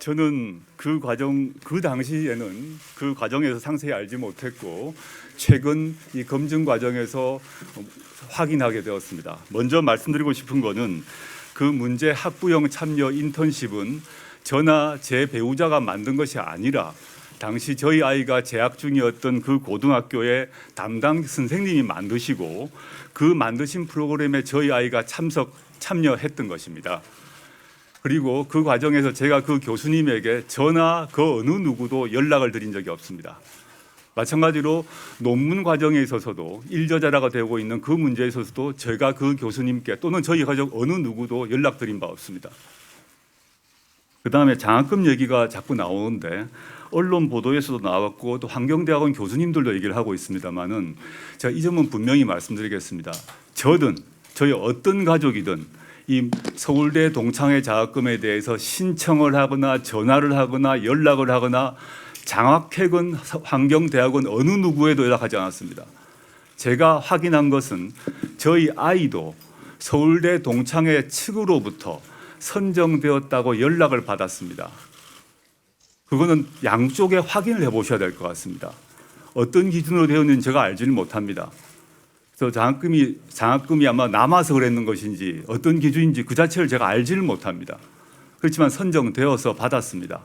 저는 그 과정 그 당시에는 그 과정에서 상세히 알지 못했고 최근 이 검증 과정에서 확인하게 되었습니다. 먼저 말씀드리고 싶은 거는 그 문제 학부형 참여 인턴십은 저나 제 배우자가 만든 것이 아니라 당시 저희 아이가 재학 중이었던 그 고등학교의 담당 선생님이 만드시고 그 만드신 프로그램에 저희 아이가 참석 참여했던 것입니다. 그리고 그 과정에서 제가 그 교수님에게 저나 그 어느 누구도 연락을 드린 적이 없습니다. 마찬가지로 논문 과정에 있어서도 일저자라가 되고 있는 그 문제에 있어서도 제가 그 교수님께 또는 저희 가족 어느 누구도 연락드린 바 없습니다. 그 다음에 장학금 얘기가 자꾸 나오는데 언론 보도에서도 나왔고 또 환경대학원 교수님들도 얘기를 하고 있습니다만은 제가 이 점은 분명히 말씀드리겠습니다. 저든 저희 어떤 가족이든 이 서울대 동창회 장학금에 대해서 신청을 하거나 전화를 하거나 연락을 하거나 장학회건 환경대학원 어느 누구에도 연락하지 않았습니다. 제가 확인한 것은 저희 아이도 서울대 동창회 측으로부터 선정되었다고 연락을 받았습니다. 그거는 양쪽에 확인을 해보셔야 될 것 같습니다. 어떤 기준으로 되었는지 제가 알지는 못합니다. 그래서 장학금이 장학금이 아마 남아서 그랬는 것인지 어떤 기준인지 그 자체를 제가 알지를 못합니다. 그렇지만 선정되어서 받았습니다.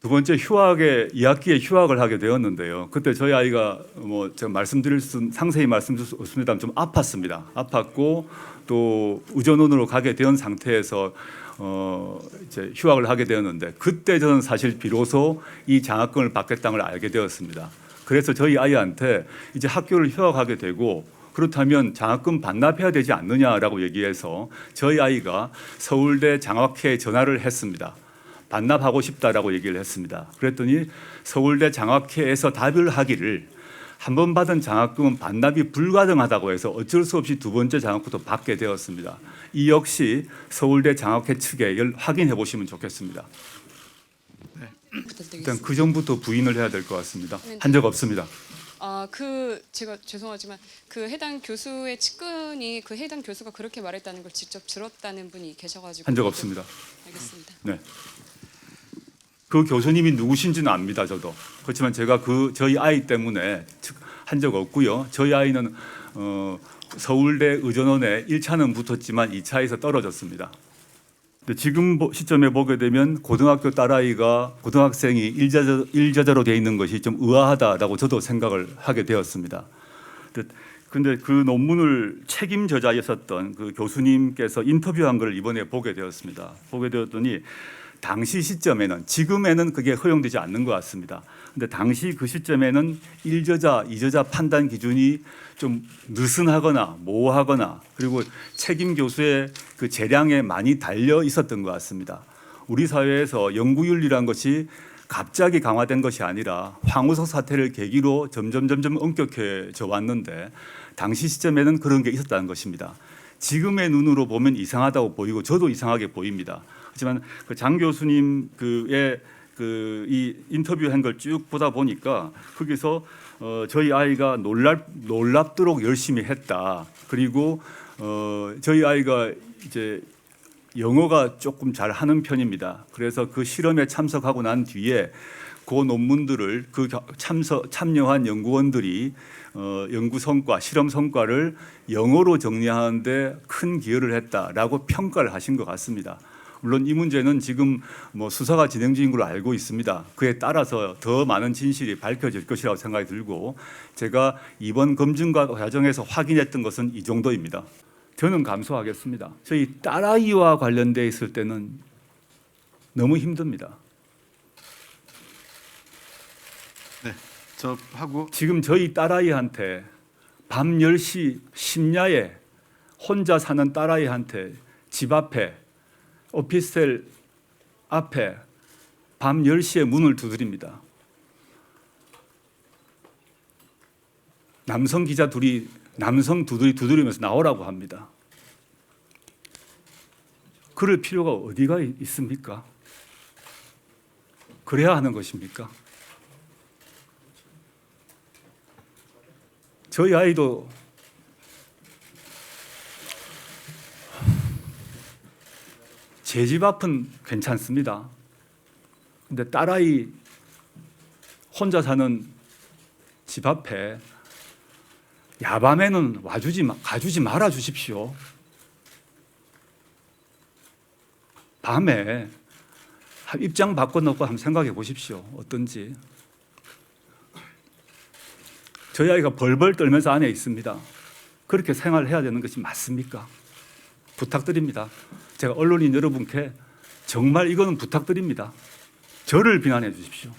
두 번째 휴학에 2학기에 휴학을 하게 되었는데요. 그때 저희 아이가 뭐 제가 말씀드릴 수 상세히 말씀드릴 수 없습니다만 좀 아팠습니다. 아팠고 또 의전원으로 가게 된 상태에서 어 이제 휴학을 하게 되었는데 그때 저는 사실 비로소 이 장학금을 받겠다는 걸 알게 되었습니다. 그래서 저희 아이한테 이제 학교를 휴학하게 되고 그렇다면 장학금 반납해야 되지 않느냐라고 얘기해서 저희 아이가 서울대 장학회에 전화를 했습니다. 반납하고 싶다라고 얘기를 했습니다. 그랬더니 서울대 장학회에서 답을 하기를 한 번 받은 장학금은 반납이 불가능하다고 해서 어쩔 수 없이 두 번째 장학금도 받게 되었습니다. 이 역시 서울대 장학회 측에 열- 확인해 보시면 좋겠습니다. 일단 부탁드리겠습니다. 그 전부터 부인을 해야 될 것 같습니다. 한적 없습니다. 아, 그 제가 죄송하지만 그 해당 교수의 측근이 그 해당 교수가 그렇게 말했다는 걸 직접 들었다는 분이 계셔가지고 한 적 없습니다. 알겠습니다. 네. 그 교수님이 누구신지는 압니다. 저도 그렇지만 제가 그 저희 아이 때문에 한 적 없고요. 저희 아이는 어, 서울대 의전원에 1차는 붙었지만 2차에서 떨어졌습니다. 근데 지금 보- 시점에 보게 되면 고등학교 딸아이가 고등학생이 일자저, 일자자로 되어 있는 것이 좀 의아하다라고 저도 생각을 하게 되었습니다. 근데 그 논문을 책임 저자였었던 그 교수님께서 인터뷰한 걸 이번에 보게 되었습니다. 보게 되었더니 당시 시점에는 지금에는 그게 허용되지 않는 것 같습니다. 근데 당시 그 시점에는 일저자, 이저자 판단 기준이 좀 느슨하거나 모호하거나 그리고 책임 교수의 그 재량에 많이 달려 있었던 것 같습니다. 우리 사회에서 연구윤리란 것이 갑자기 강화된 것이 아니라 황우석 사태를 계기로 점점 점점 엄격해져 왔는데 당시 시점에는 그런 게 있었다는 것입니다. 지금의 눈으로 보면 이상하다고 보이고 저도 이상하게 보입니다. 하지만 그 장 교수님 그의 그 이 인터뷰한 걸 쭉 보다 보니까 거기서 어 저희 아이가 놀랍 놀랍도록 열심히 했다. 그리고 어 저희 아이가 이제 영어가 조금 잘 하는 편입니다. 그래서 그 실험에 참석하고 난 뒤에 그 논문들을 그 겨- 참석 참여한 연구원들이 어, 연구 성과, 실험 성과를 영어로 정리하는데 큰 기여를 했다라고 평가를 하신 것 같습니다. 물론 이 문제는 지금 뭐 수사가 진행 중인 걸로 알고 있습니다. 그에 따라서 더 많은 진실이 밝혀질 것이라고 생각이 들고 제가 이번 검증 과정에서 확인했던 것은 이 정도입니다. 저는 감수하겠습니다. 저희 딸아이와 관련돼 있을 때는 너무 힘듭니다. 네, 저 하고 지금 저희 딸아이한테 밤 10시 심야에 혼자 사는 딸아이한테 집 앞에 오피스텔 앞에 밤 10시에 문을 두드립니다. 남성 기자 둘이 남성 두드리 두드리면서 나오라고 합니다. 그럴 필요가 어디가 있- 있습니까? 그래야 하는 것입니까? 저희 아이도 제 집 앞은 괜찮습니다. 근데 딸아이 혼자 사는 집 앞에 야밤에는 와주지 마- 가주지 말아 주십시오. 밤에 입장 바꿔놓고 한번 생각해 보십시오. 어떤지. 저희 아이가 벌벌 떨면서 안에 있습니다. 그렇게 생활해야 되는 것이 맞습니까? 부탁드립니다. 제가 언론인 여러분께 정말 이거는 부탁드립니다. 저를 비난해 주십시오.